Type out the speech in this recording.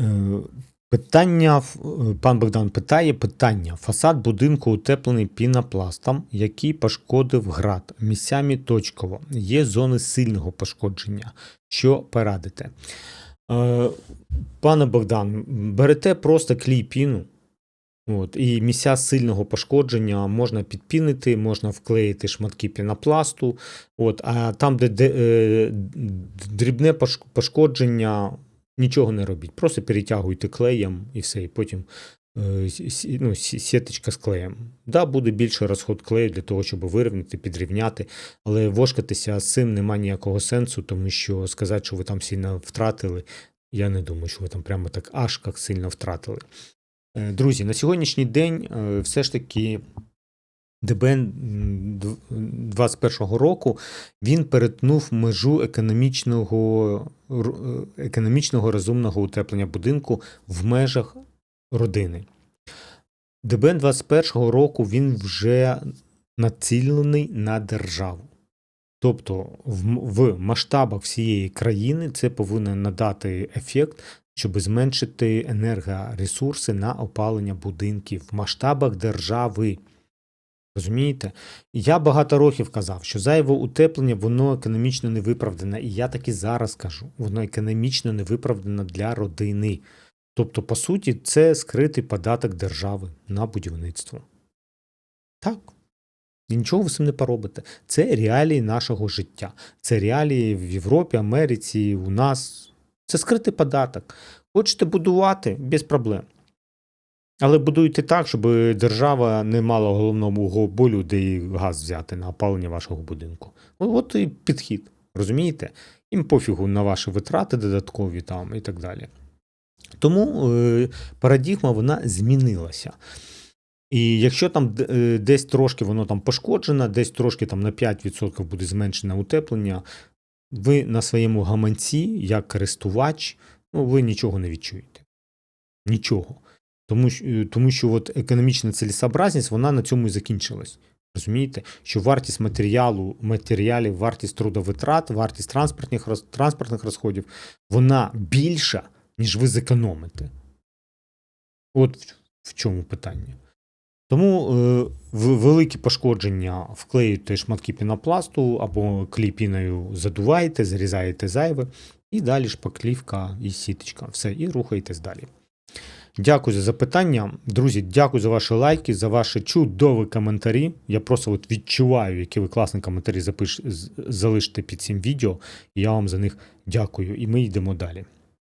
Е, Питання, е, пан Богдан питає питання. Фасад будинку утеплений пінопластом, який пошкодив град. Місцями точково. Є зони сильного пошкодження. Що порадите? Е, Пане Богдан, берете просто клій піну. От, і місця сильного пошкодження можна підпінити, можна вклеїти шматки пінопласту. От, а там, де, дрібне пошкодження, нічого не робіть. Просто перетягуйте клеєм і все, і потім е, ну, сіточка з клеєм. Да, буде більше розход клею для того, щоб вирівняти, підрівняти, але вошкатися з цим немає ніякого сенсу, тому що сказати, що ви там сильно втратили, я не думаю, що ви там прямо так аж як сильно втратили. Е, Друзі, на сьогоднішній день е, все ж таки ДБН м, 21-го року він перетнув межу економічного, економічного розумного утеплення будинку в межах родини. ДБН 21-го року він вже націлений на державу. Тобто в масштабах всієї країни це повинно надати ефект, щоб зменшити енергоресурси на опалення будинків в масштабах держави. Розумієте? Я багато років казав, що зайве утеплення воно економічно не виправдане, і я так і зараз кажу, воно економічно не виправдане для родини. Тобто, по суті, це скритий податок держави на будівництво. Так. І нічого ви цим не поробите. Це реалії нашого життя. Це реалії в Європі, Америці, у нас. Це скритий податок. Хочете будувати без проблем. Але будуйте так, щоб держава не мала головного болю, де і газ взяти на опалення вашого будинку. От, от і підхід. Розумієте? Їм пофігу на ваші витрати додаткові там і так далі. Тому е, парадігма вона змінилася. І якщо там е, десь трошки воно там пошкоджено, десь трошки там на 5% буде зменшене утеплення, ви на своєму гаманці, як користувач, ну, ви нічого не відчуєте. Нічого. Тому, е, тому що от економічна цілісообразність вона на цьому і закінчилась. Розумієте, що вартість матеріалу, матеріалів, вартість трудовитрат, вартість транспортних, транспортних розходів, вона більша, ніж ви зекономите. От в- чому питання. Тому е, великі пошкодження вклеюєте шматки пінопласту або кліпіною задуваєте, зарізаєте зайве, і далі шпаклівка і сіточка. Все, і рухаєтесь далі. Дякую за запитання. Друзі, дякую за ваші лайки, за ваші чудові коментарі. Я просто от відчуваю, які ви класні коментарі запиш... залишите під цим відео, і я вам за них дякую. І ми йдемо далі.